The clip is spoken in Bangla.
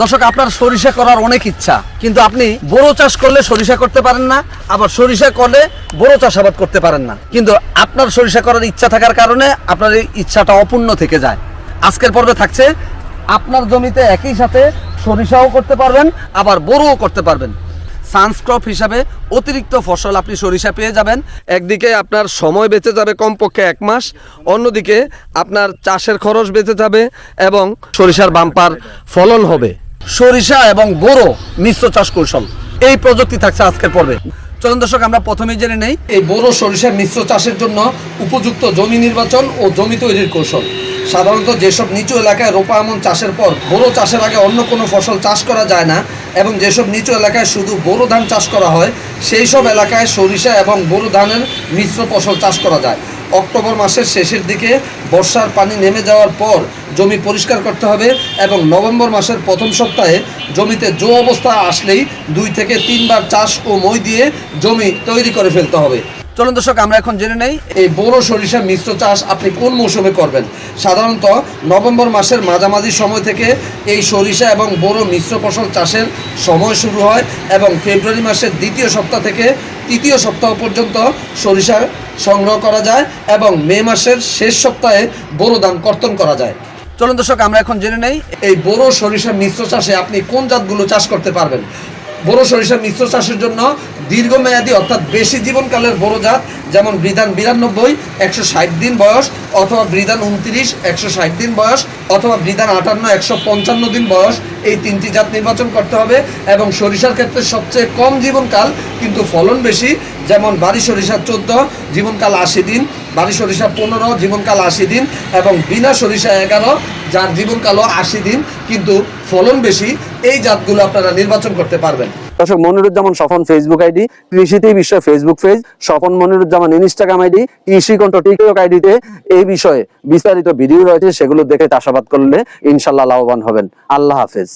দর্শক, আপনার সরিষা করার অনেক ইচ্ছা, কিন্তু আপনি বড় চাষ করলে সরিষা করতে পারেন না, আবার সরিষা করলে বড় চাষাবাদ করতে পারেন না। কিন্তু আপনার সরিষা করার ইচ্ছা থাকার কারণে আপনার এই ইচ্ছাটা অপূর্ণ থেকে যায়। আজকের পর্বে থাকছে, আপনার জমিতে একই সাথে সরিষাও করতে পারবেন, আবার বড়ও করতে পারবেন। সানস্ক্রপ হিসাবে অতিরিক্ত ফসল আপনি সরিষা পেয়ে যাবেন। একদিকে আপনার সময় বেঁচে যাবে কমপক্ষে এক মাস, অন্যদিকে আপনার চাষের খরচ বেঁচে যাবে এবং সরিষার বাম্পার ফলন হবে। সরিষা এবং বোরো মিশ্র চাষ কৌশল। এই প্রযুক্তি থাকছে আজকের পর্বে। চলুন দর্শক, আমরা প্রথমেই জেনে নেই, এই বোরো সরিষার মিশ্র চাষের জন্য উপযুক্ত জমি নির্বাচন ও জমি তৈরির কৌশল। সাধারণত যেসব নিচু এলাকায় রোপা আমন চাষের পর বোরো চাষের আগে অন্য কোনো ফসল চাষ করা যায় না এবং যেসব নিচু এলাকায় শুধু বোরো ধান চাষ করা হয়, সেই সব এলাকায় সরিষা এবং বোরো ধানের মিশ্র ফসল চাষ করা যায়। অক্টোবর মাসের শেষের দিকে বর্ষার পানি নেমে যাওয়ার পর জমি পরিষ্কার করতে হবে এবং নভেম্বর মাসের প্রথম সপ্তাহে জমিতে জো অবস্থা আসলেই দুই থেকে তিনবার চাষ ও মই দিয়ে জমি তৈরি করে ফেলতে হবে। চলুন দর্শক, আমরা এখন জেনে নেই এই বড় সরিষা মিশ্র চাষ আপনি কোন মৌসুমে করবেন। সাধারণত নভেম্বর মাসের মাঝামাঝি সময় থেকে এই সরিষা এবং বড় মিশ্র ফসল চাষের সময় শুরু হয় এবং ফেব্রুয়ারি মাসের দ্বিতীয় সপ্তাহ থেকে তৃতীয় সপ্তাহ পর্যন্ত সরিষা সংগ্রহ করা যায় এবং মে মাসের শেষ সপ্তাহে বোরো ধান কর্তন করা যায়। চলুন দর্শক, আমরা এখন জেনে নেই এই বড় সরিষা মিশ্র চাষে আপনি কোন জাতগুলো চাষ করতে পারবেন? বড় সরিষা মিশ্র চাষের জন্য দীর্ঘমেয়াদী অর্থাৎ বেশি জীবনকালের বড় জাত, যেমন বৃধান বিরানব্বই, একশো ষাট দিন বয়স, অথবা বৃধান উনত্রিশ, একশো ষাট দিন বয়স, অথবা বৃধান আটান্ন, একশো পঞ্চান্ন দিন বয়স, এই তিনটি জাত নির্বাচন করতে হবে। এবং সরিষার ক্ষেত্রে সবচেয়ে কম জীবনকাল কিন্তু ফলন বেশি, যেমন বাড়ি সরিষার চোদ্দ, জীবনকাল আশি দিন বাড়ি সরিষা পনেরো, জীবনকাল আশি দিন এবং বিনা সরিষা এগারো, যার জীবনকালও আশি দিন, কিন্তু ফলন বেশি, এই জাতগুলো আপনারা নির্বাচন করতে পারবেন। দর্শক, মনিরুজ্জামান স্বপন ফেসবুক আইডি কৃষিতে বিশ্ব Facebook page Swapan Moniruzzaman Instagram ID Krishi Kantha TikTok আইডিতে এই বিষয়ে বিস্তারিত ভিডিও রয়েছে, সেগুলো দেখে চাষাবাদ করলে ইনশাল্লাহ লাভবান হবেন। আল্লাহ হাফেজ।